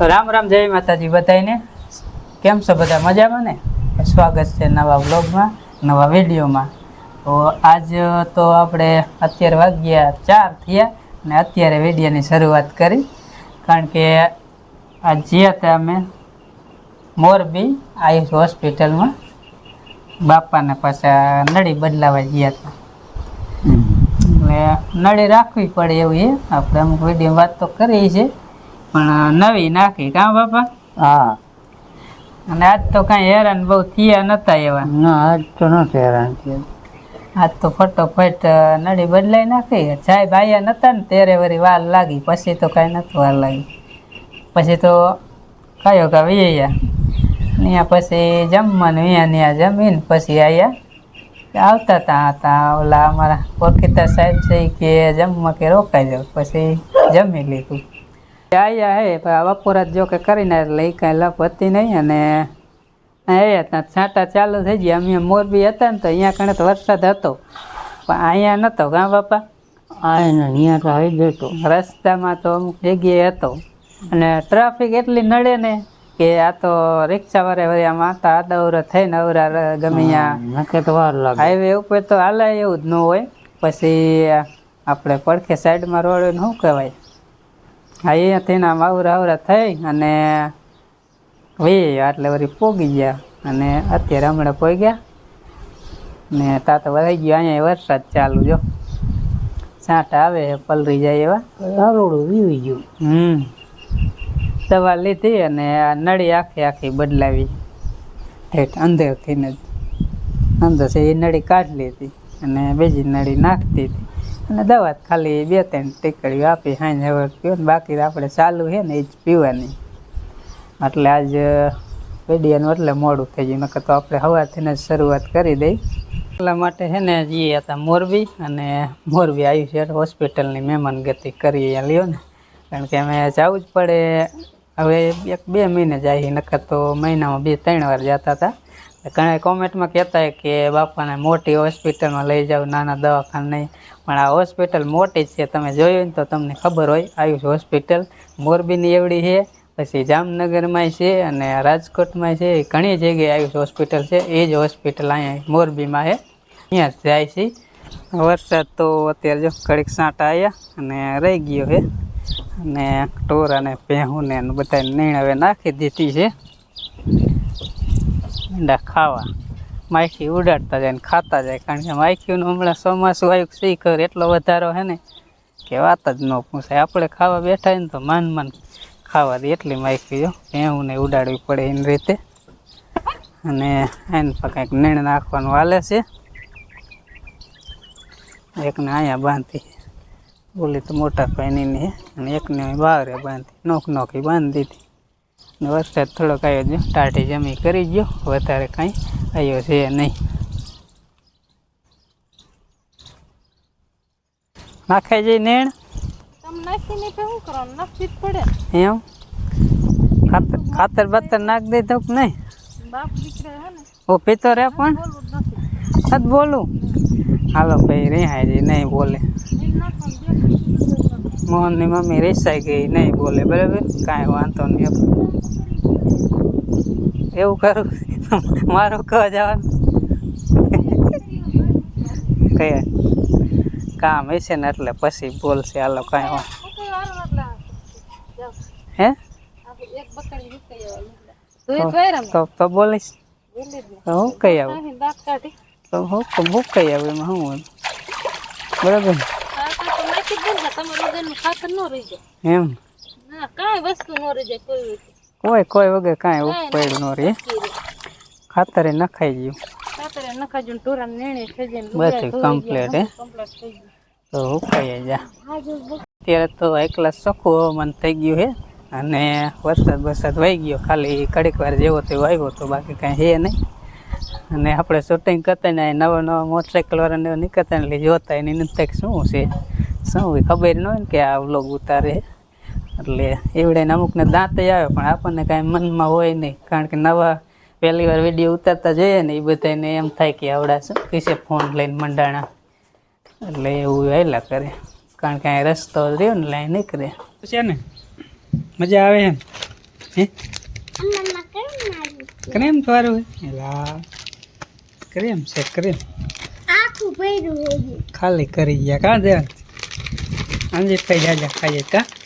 તો રામ રામ જય માતાજી બધાને કેમ છો બધા? મજામાં ને? સ્વાગત છે નવા વ્લોગમાં નવા વિડીયોમાં. તો આજ તો આપણે અત્યારે વાગ્યા ચાર થયા ને અત્યારે વિડીયોની શરૂઆત કરી. કારણ કે આ જ્યાં હતા અમે મોરબી આયુષ હોસ્પિટલમાં બાપાને પાછા નળી બદલાવા ગયા હતા. એટલે નળી રાખવી પડે એવું એ આપણે અમુક વીડિયો વાત તો કરી છે. પણ નવી નાખી કા બાપા? હા. અને આજ તો કાંઈ હેરાન બહુ થયા નતા એવા. ના આજ તો નથી હેરાન થયા. આજ તો ફટોફટ નળી બદલાઈ નાખી. સાહેબ આયા નતા ને ત્યારે વળી વાર લાગી. પછી તો કાંઈ નતું વાર લાગી. પછી તો કયો કા વૈયા ત્યાં પછી જમવાનું અહીંયા ત્યાં જમીને પછી આયા. આવતા હતા હતા ઓલા અમારા ઓળખીતા સાહેબ છે કે જમવા કે રોકાઈ જાવ. પછી જમી લીધું. આયા હે બપોરા જો કે કરીને એટલે એ કાંઈ લપ હતી નહીં અને ત્યાં છાંટા ચાલુ થઈ ગયા. અમે મોરબી હતા ને તો અહીંયા કણે તો વરસાદ હતો. પણ અહીંયા નહોતો ગાં બાપા? અહીંયા તો આવી જતો રસ્તામાં તો અમુક જગ્યાએ હતો. અને ટ્રાફિક એટલી નડે ને કે આ તો રિક્ષા વાળા વળી આમ આતા આદવરા થઈને અવરા ગમે નકે તો વાર લાગે. હાઈવે ઉપર તો હાલે એવું જ ન હોય. પછી આપણે પડખે સાઈડમાં રોડ શું કહેવાય? હા અહીંયાથી ના આવરા આવરા થઈ અને વી એટલે વળી પોગી ગયા. અને અત્યારે હમણાં પોઈ ગયા ને તા તો વરાઈ ગયો અહીંયા વરસાદ ચાલુ જો. છાંટા આવે પલરી જાય એવા. હરોળું વીવી ગયું. હમ. દવા લીધી અને આ નળી આખી આખી બદલાવી. ઠેઠ અંદરથી જ અંદર છે એ નળી કાઢી લીધી અને બીજી નળી નાખતી હતી અને દવા ખાલી બે ત્રણ ટીકડીઓ આપી હાઈ હવે પીવો ને બાકી આપણે ચાલુ છે ને એ જ પીવાની. એટલે આજ વેડિયાનું એટલે મોડું થઈ ગયું. નકર તો આપણે સવારથી જ શરૂઆત કરી દઈ. એટલા માટે છે ને જઈએ હતા મોરબી અને મોરબી આવ્યું છે હોસ્પિટલની મહેમાન ગતિ કરી અહીંયા લ્યો ને. કારણ કે અમે જવું જ પડે. હવે એક બે મહિને જાય નકર તો મહિનામાં બે ત્રણ વાર જતા હતા. ઘણા કોમેન્ટમાં કહેતા કે બાપાને મોટી હોસ્પિટલમાં લઈ જાઓ, નાના દવાખાના પણ આ હોસ્પિટલ મોટી છે, તમે જોયું ને તો તમને ખબર હોય, આયુષ હોસ્પિટલ મોરબીની એવડી છે, પછી જામનગરમાં છે અને રાજકોટમાં છે ઘણી જગ્યાએ આયુષ હોસ્પિટલ છે. એ જ હોસ્પિટલ અહીંયા મોરબીમાં છે. અહીંયા જાય છે. વરસાદ તો અત્યારે જો ઘડીક સાંટા આવ્યા અને રહી ગયો છે. અને ટોર અને ભેહું ને બધા નીણ હવે નાખી દીધી છે. ઈંડા ખાવા. માખી ઉડાડતા જાય ને ખાતા જાય, કારણ કે માખીનું હમણાં ચોમાસું આવ્યું શીખર એટલો વધારો હે ને કે વાત જ ન પૂછાય. આપણે ખાવા બેઠા ને તો માન માન ખાવા દે એટલી માખી, જો. ભેહું ને ઉડાડવી પડે એની રીતે. અને એને પણ કંઈક નીણ નાખવાનું હાલે છે. એકને અહીંયા બાંધી બોલી તો મોટા ભાઈની છે. અને એકને બાવરે બાંધી. નોક નોકી બાંધી દીધી. ને વરસાદ થોડોક આવ્યો છે. ટાઢી જમી કરી ગયો. વધારે કાંઈ આવ્યો છે નહીં. નાખાઈ જઈ નેણ? એમ? ખાતર બાતર નાખ દે તો નહીં? ઓ પીતો રે પણ? જ બોલું? હાલો ભાઈ રિહાઈ જઈ નહીં બોલે. મોહનની મમ્મી રેસાઈ ગઈ નહીં બોલે બરાબર? કાંઈ વાંધો નહીં. એવું કરું? મારું કહો જવાનું? કયા કામ હશે ને એટલે પછી બોલશે એટલે જાઓ. હે? તું તો બોલીશ. હું કઈ આવું? તો હું હું કઈ આવું? એમાં શું બરાબર? એમ? કાંઈ વસ્તુ ન રહી જાય કોઈ કોઈ કોઈ વગર કાંઈ ઉપાડ્યું ન રે ખાતરે નખાઈ ગયું. ખાતર એ નખાજો ને નેણે થઈ જાય બધું ગયા, હે? તો ઉપાય જા. હા અત્યારે તો એકલા સખું હવામાન થઈ ગયું છે અને વરસાદ વરસાદ વહી ગયો. ખાલી કડીક વાર જેવો તેવો આવ્યો તો બાકી કાંઈ છે નહીં. અને આપણે શૂટિંગ કરતા ને નવા નવા મોટરસાઇકલ વાળાને નીકળતા ને જોતા એની નથી શું છે. શું ખબર ન હોય ને કે આ વ્લોગ ઉતારે એટલે એવડે અમુકને દાંતે આવે પણ આપણને કાંઈ મનમાં હોય નહીં. કારણ કે નવા પહેલી વાર વીડિયો ઉતારતા જઈએ ને એ બધાને એમ થાય કે આવડા શું કિસે ફોન લઈને મંડાણા. એટલે એવું આયલા કરે. કારણ કે અહીં રસ્તો રહ્યો ને લાઈ નીકળે. છે ને મજા આવે એમ? હે? ક્રેમ હે એલા ક્રેમ છે ક્રેમ. આખું ભર્યું ખાલી કરી ગયા. કાં દે અંજી ખાઈ જાજા ખાઈએ. કા? અડધું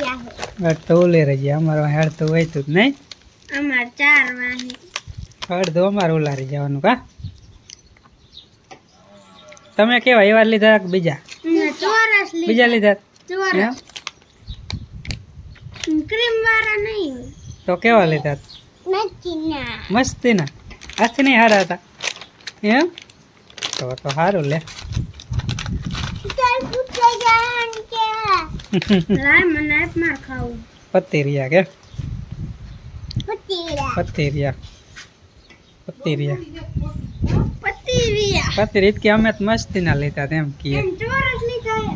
ઉલારી ગયા છે અડ તો ઓલે રહી ગયા. અમારો હેડ તો હોય તું જ નહીં. અમાર ચાર વાહે. અડધું અમારે ઓલારી જવાનું કા? તમે કેવા એવા લીધા કે બીજા? ચોરસ બીજા લીધા? ચોરસ. ક્રીમ વાળા નહીં તો કેવા લીધા? મસ્તીના. ના મસ્તી ના હાથી નહીં હારા હતા. એમ? તો તો સારું લે. લાય મને આપ માર ખાવું. પતી રહ્યા કે? પતીરા પતી રહ્યા પતી રહ્યા પતીરિયા પતી રીત કે અમે તો મસ્તી ના લેતા હતા એમ કીએ. એમ ચોરસ લીધા હે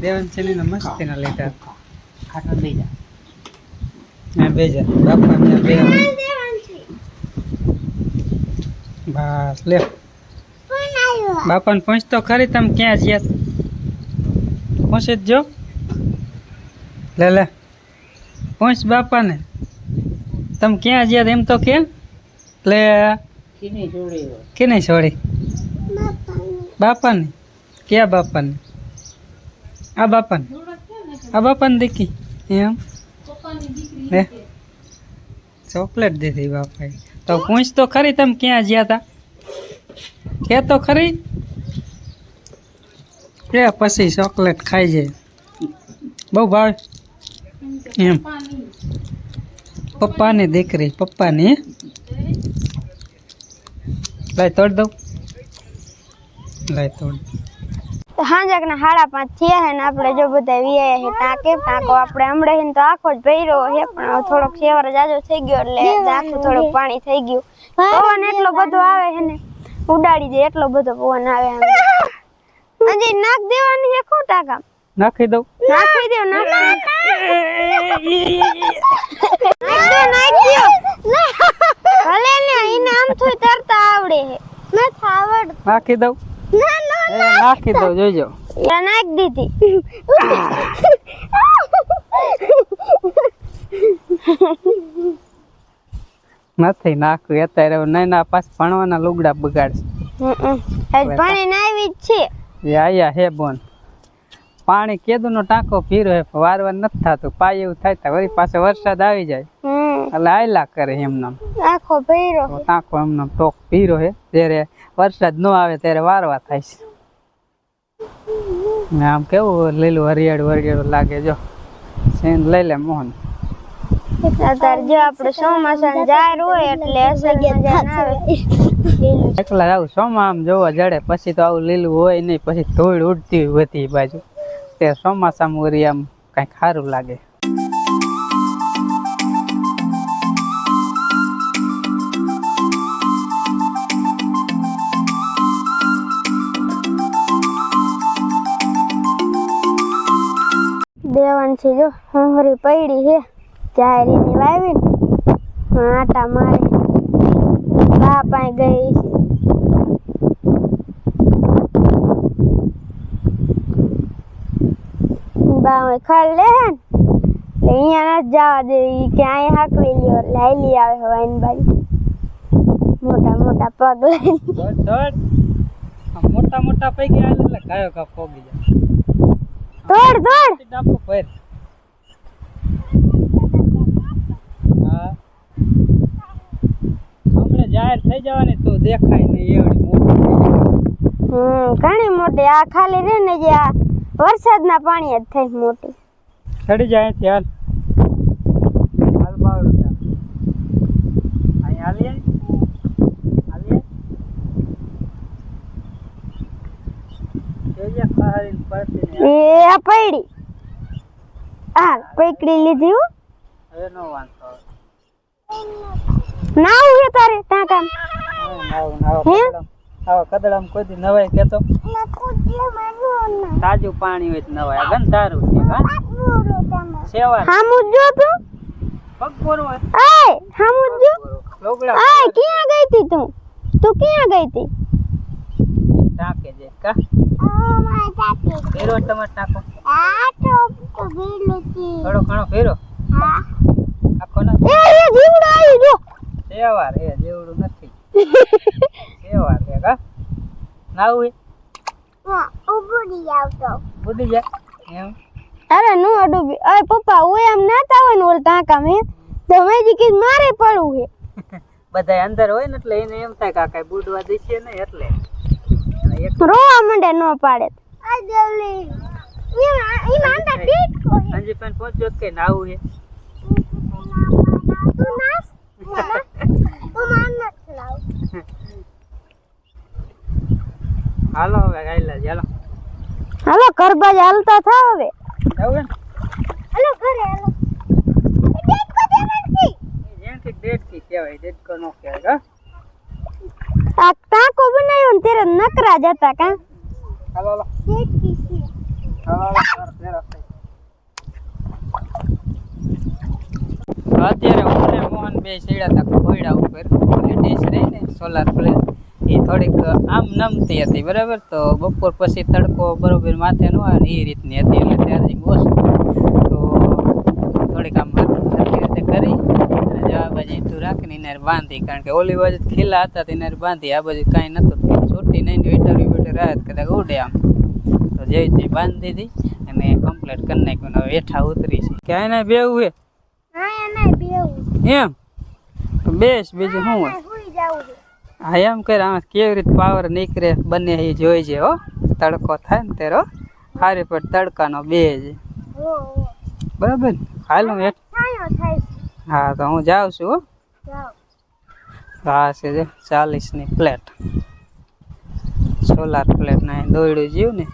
દેવન છે ને મસ્તી ના લેતા ખાટા બીજા હા બેજા બાપા ને બે બસ લે. બાપાને પહોંચતો ખરી તમે ક્યાં જ્યાં? પહોંચી જ જો. લે લે. પહોંચ બાપાને. તમે ક્યાં જ્યાં એમ તો કે? લે કીની નહીં છોડી બાપાને. ક્યાં બાપાને? આ બાપાને. આ બાપાને દીકી એમ? લે. ચોકલેટ દીધી બાપાએ. તો પૂછ તો ખરી તમે ક્યાં જ્યાં હતા કે તો ખરી? કે પછી ચોકલેટ ખાઈ જાય. બહુ ભાવે. એમ. પપ્પાને દીકરી પપ્પાની લાય તોડ દઉં. લાય તોડ. હાંજકના હાડા પાંચ થયા હે ને આપણે જો બધા વિયા હે ટાંકે ટાંકો આપણે હમણે હે તો આખો જ ભર્યો હે પણ થોડોક સેવર જાજો થઈ ગયો એટલે આખું થોડુંક પાણી થઈ ગયું. પવન એટલો બધો આવે હે ને ઉડાડી દે એટલો બધો પવન આવે હે હજી નાક દેવાની હે ખોટા ટાંકા નાખી દઉં. નાખી દઉં નાખી નાખ નાખી દઉં. નાખી દઉં જોજો યા દીધી. નથી નાખ્યું અત્યારે નહીં ના પાસ ભણવાના લુગડા બગાડશે. પાણી નાયવી જ છે. આયા હે બોન. પાણી કેદુનો ટાંકો પીરો હે વાર વારવાર નથી થતું. પાય એવું થાય તો વળી પાછો વરસાદ આવી જાય. એટલે આયલા કરે એમનો આખો તો ટાંકો એમનો ટોક ભીરો હે. ત્યારે વરસાદ ન આવે ત્યારે વારવા થાય છે. ને આમ કેવું લીલું હરિયાળું હરિયાળું લાગે જો. સેન લઈ લે મોહન. જો આપણે હોય એટલે એકલા આવું ચોમા આમ જોવા જડે પછી તો આવું લીલું હોય નહીં પછી ધૂળ ઉડતી બધી બાજુ. તે ચોમાસામાં વળી આમ કાંઈક સારું લાગે. દેવાનથી જો, હોંહરી પડી હે ચારીની વાવી ને આટા મારે બા પાસે ગઈ છે બા હવે ખાલ લે હે ને. એટલે અહીંયા નથી જવા દે ઈ કે અહીંયા હાકવી લ્યો એટલે હાલી આવે હવે એની બાજુ. મોટા મોટા પગ લઈ દોડ દોડ આમ મોટા મોટા પૈકી આવે એટલે ગાયો ગા પોગી જાય. દોડ દોડ ડાપો ભર હા. હમણાં જાહેર થઈ જવાની તું દેખાય નહીં એવડી મોટી. થઈ જાય. હમ ઘણી મોટી. આ ખાલી રે ને જે આ વરસાદના પાણી જ થઈ મોટી. ચડી જાય ત્યાં હાલ. હાલ બાવડું અહીં હાલીએ? હાલીએ? જોઈએ ખહારીને પડતી એ પડી. આ પકડી લીધી હો. હવે નો વાંધો આવે. હે તારે ટાકા નાવું ને આવા કદડામાં- કોઈ દી નવાય કેતો તાજું પાણી હોય તો નવાય. ગન તારું છે હા? સેવા. હા મુજો તું. પગ પોરો હોય. આય હામું જો. લોગડા ક્યાં ગઈ તી તું? તું ક્યાં ગઈ તી? ટાંકે જે કા? ફેરો ટમાટ નાખો થોડો ઘણો ફેરો હા. આખો ના? એ એ જીવડો આવી જો. તહેવાર હે જેવડું નથી. હે નાવું હોય બુડી જાય એમ? અરે નો ડૂબી. અરે પપ્પા હું આમ નાતા હોય ને ઓલ ટાંકા મે. તો મેં જી કીધું મારે પડવું હે બધા અંદર હોય ને એટલે એને એમ થાય કે આ કાંઈ બુડવા દેશે ને એટલે. એક રોવા મંડે નો પાડે. આ જલ્દી. ઈ માંડા ટીટ કો અંજી પણ પહોંચ્યો કે કે નાવું હે તું નાસ તું માન નત લાવ હાલો હવે ગાયલા જ હાલો. હાલો કરબા હાલતા થાવ હવે. જાવું હાલો ઘરે હાલો. ટાંકો બનાવ્યો ને ત્યારે નકરા જતા કા. હાલો હાલો. અત્યારે મોહન બે ચડ્યા હતા કોયડા ઉપર. એટલે ડીશ રહી સોલાર પ્લેટ એ થોડીક આમ નમતી હતી બરાબર? તો બપોર પછી તડકો બરોબર માથે ન આવે એ રીતની હતી એટલે ત્યારે ઓછું તો થોડીક આમ સરખી રીતે કરી અને જવા બાજુ તું રાખીને એને બાંધી કારણ કે ઓલી બાજુ ખીલા હતા તેને બાંધી આ બાજુ કાંઈ નહોતું છૂટી નહીં વેટર વેટર રાહત કદાચ ઉડે આમ. તો જેવી તે બાંધી હતી અને કમ્પ્લીટ કરી નાખ્યું હવે હેઠા ઉતરી છે. ક્યાંય ના બેવું હે? એમ? બેસ બીજું શું હોય? હા, એમ કરે આમાં કેવી રીતે પાવર નીકળે બંને એ જોઈ છે, હો. તડકો થાય ને તેરો હારી પર તડકાનો બે હો બરાબર? ને હું હા, તો હું જાઉં છું, હો. હા, છે જે ચાલીસની પ્લેટ સોલાર પ્લેટ ના દોડ્યું જ્યું ને,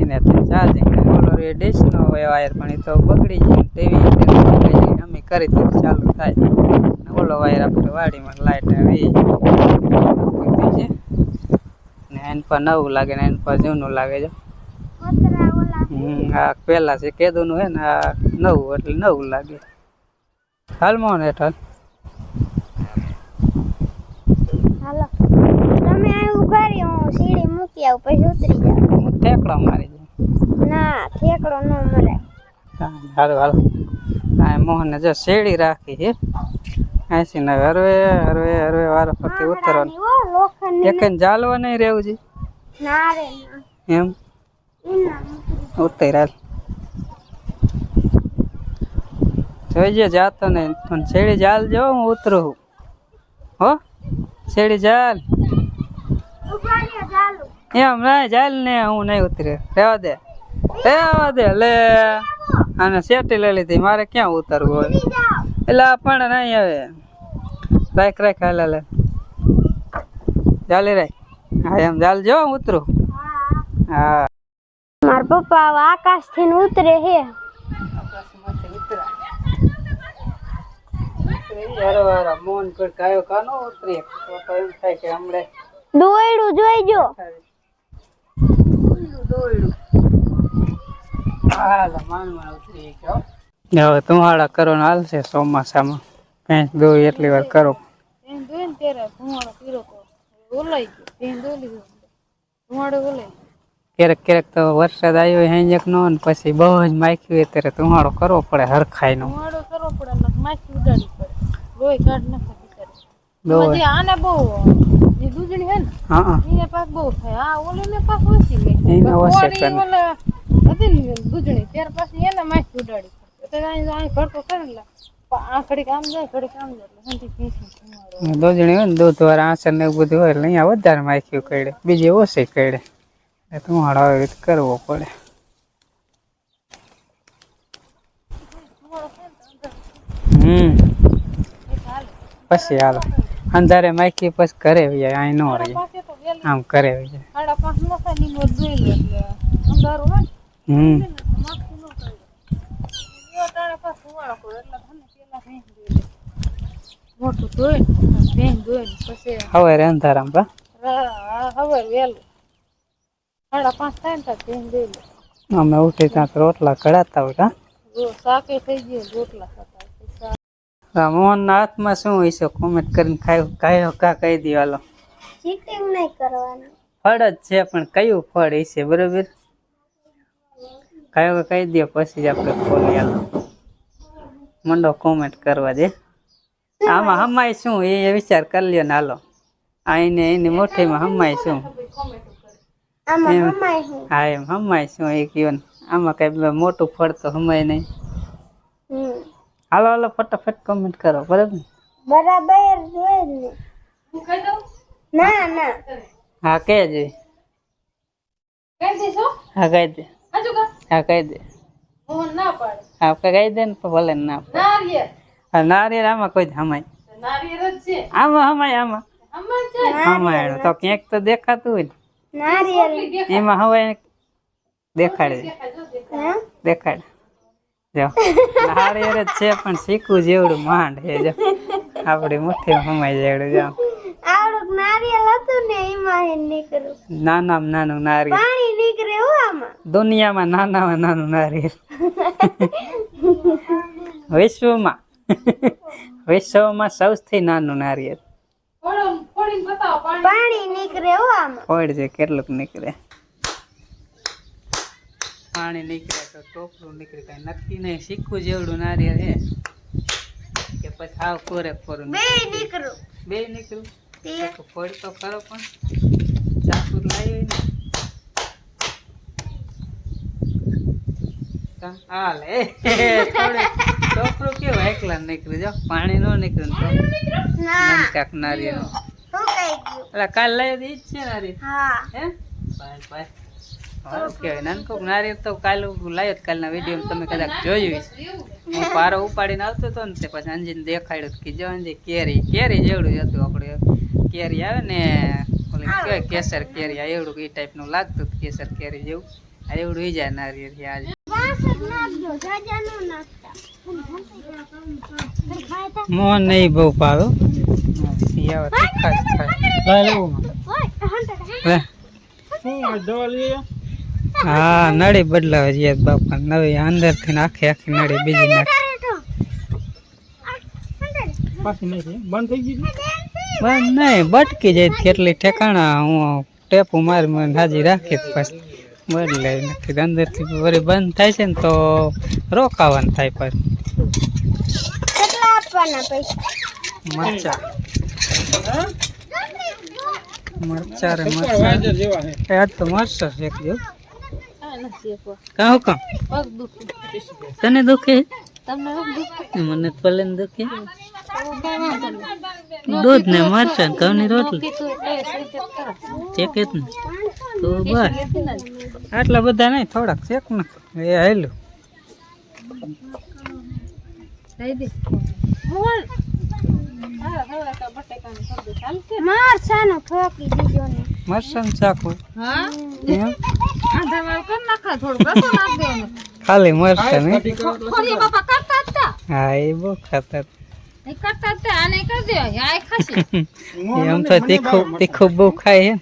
એને તો ચાર્જિંગ ઓલો ડીશ હોય વાયર પણ એ તો બગડી જાય તેવી રીતે અમે કરી ચાલુ થાય. ઓલો વાયર આપણે વાડીમાં લાઈટ આવી. છે. ને એન પર નવું લાગે ને એન પર જૂનું લાગે છે. આ પહેલા છે કેદુનું હે ને આ નવું એટલે નવું લાગે. હાલ મોહન હેઠળ. હાલો. તમે ઊભા રહ્યો હું સીડી મૂકી આવું પછી ઉતરી જાવ હું ઠેકડો મારી દઉં. ના ઠેકડો ન મળે. હાલો હાલો. હા મોહનને જો શેરડી રાખી છે એસી ને હરવે હરવે હરવે વાર ફરતી ઉતરવાનું. એક જાલવા નહીં રહેવું છે એમ? ઉતર જોઈજે જાતો ને પણ શેરડી જાલ જો હું ઉતરું હો? શેરડી જાલ. એમ ના જાલ ને હું નહીં ઉતરે રહેવા દે. રહેવા દે લે. અને સેટી લઈ લીધી. મારે ક્યાં ઉતરવું હોય? એટલે પણ નહીં હવે રાખ રાખ હાલ લે ચાલી રાખ. હા એમ ચાલ જો ઉતરું. હા. માર પપ્પા આકાશથી ઉતરે હે. મોહન પર કાયો કાનો ઉતરી. તો એમ થાય કે હમણે દોયડું જોઈજો હવે તુહાડા કરો ને હાલશે ચોમાસામાં. ભેંસ દોય એટલી વાર કરો. ક્યારેક ક્યારેક તો વરસાદ આવ્યો હોય હેંજક નો ને પછી બહુ જ માખ્યું હોય ત્યારે તુહાડો કરવો પડે હરખાઈ નો કરવો પડે માખી ઉડાડી પડે. લોહી કાઢ નાખે આને બહુ દૂધણી હે ને હા એને પાક બહુ થાય. આ ઓલે ને પાક ઓછી એને ઓછી હતી દૂધણી. ત્યાર પછી એને માસ ઉડાડી એટલે અહીં અહીં ઘડકો કરે એટલે આ ઘડીક આમ જાય ઘડીક આમ જાય. એટલે હંધી ભેંસી ધુમાડો દૂધણી હોય ને દૂધ વાળા આસર ને બધું હોય એટલે અહીંયા વધારે માખ્યું કઈડે બીજી ઓછી કઈડે એટલે તુહાડો આવી રીતે કરવો પડે. હમ. પછી હાલો. અંધારે માખી પછી ઘરે અહીં ન રહી. તો આમ ઘરે વહી જાય. હમ. મોટું ધોઈ ભેંસ ધોઈ પછી હવે અંધારામ પા હવે વેલું સાડા પાંચ થાય ને ત્યાં ભેંસ ધોઈ લે અમે ઉઠી ત્યાં રોટલા કઢાતા હોય શાકે થઈ ગયું રોટલા ખાતા હોય. શાક મોહનના હાથમાં શું હોય છે? કોમેન્ટ કરીને ખાયો કાયો કા કહી દેવાલો ચીટિંગ નહીં કરવાનું. ફળ જ છે પણ કયું ફળ હશે છે બરોબર? કયો કહી દો પછી જ આપણે ખોલી મંડો કોમેન્ટ કરવા દે. આમાં હમાય શું? એ વિચાર કરી લ્યો ને હાલો. આઈને એની મોઠીમાં હમાય શું? એમ. હા એમ હમાય શું? એ કયો ને. આમાં કઈ મોટું ફળ તો હમાય નહીં. હાલો હાલો ફટાફટ કોમેન્ટ કરો બરાબર? ને બરાબર ને. હું કહી દઉં? ના ના. હા કહે છે? કહી હા કહી દે. હજુ કા. હા કહી દે. હું ના પાડે. હા કહી દે ને તો ભલે ને ના પાડે. નારિયેળ. આમાં કોઈ જ હમાય. આમાં હમાય આમાં. હમાય તો ક્યાંક તો દેખાતું હોય ને. એમાં હવે દેખાડે. હા? દેખાડ. જો. નારિયેળ જ છે પણ શીખવું જેવડું માંડ છે જો. આપણી મુઠ્ઠી હમાય જેવડું જો. આવડુંક હતું ને એમાં હે નીકળ્યું. નાનામાં નાનું નારિયેળ પાણી નીકળે હો આમાં. દુનિયામાં નાનામાં નાનું નારિયેલ. વિશ્વમાં. વિશ્વમાં સૌથી નાનું બતાવો પાણી નીકળે હો આમાં. નીકળે. પાણી નીકળે તો ટોપલું નીકળે કઈ નક્કી નહીં. શીખવું જેવડું નારિયેળ છે. કે પછી હાવ કોરે કોરું બે નીકળ્યું. બે નીકળ્યું? તે ફોડ તો ખરો પણ ચાકુ લાવી ને કા? હાલ એ થોડું ટોપરું કેવું એકલા નીકળ્યું જો પાણી નો નીકળ્યું તો. ના નમકાક નારિયેળ. શું કઈ ગયું. એટલે કાલ લઈ દી છે નારિયેળ. હા. Bye bye. સારું કહેવાય નાનકોક નારિયેળ તો કાલ લાવ્યો કાલના વીડિયો તમે કદાચ જોયું હું પારો ઉપાડીને આવતો હતો ને તે પછી અંજીને દેખાડ્યું કે જો અંજી કેરી કેરી જેવડું હતું આપણે કેરી આવે ને ઓલી કે કેસર કેરી આ એવડું એ ટાઈપનું લાગતું કેસર કેરી જેવું. આ એવડું ઈ જાય નારિયેળ છે આજે. વાસ નાખજો જાજા નાખતા મોહન નહીં બહુ ખાય હા. નળી બદલાવે છે બાપા નવી અંદરથી આખી આખી નળી બીજી નાખી. બંધ નહીં બટકી જાય કેટલી ઠેકાણા હું ટેપુ મારી મને હાજી રાખી પછી બદલે નથી. અંદરથી વળી બંધ થાય છે ને તો રોકાવાનું થાય પછી. કેટલા આપવાના પૈસા? મરચા. મરચા રે મરચા. આજ તો મરચા શેક દો કાં કાં? તને દુખે? મને તો ભલે દુખે. દૂધ ને મરચા ને ઘઉંની રોટલી. ચેક જ તો બસ. આટલા બધા નહીં થોડાક ચેક ને એ હાલું ખાલી મરસા હા એ બહુ ખાતર એ કરતા આને કરી દે આય ખાશે. એમ તો તીખું તીખું બહુ ખાય હે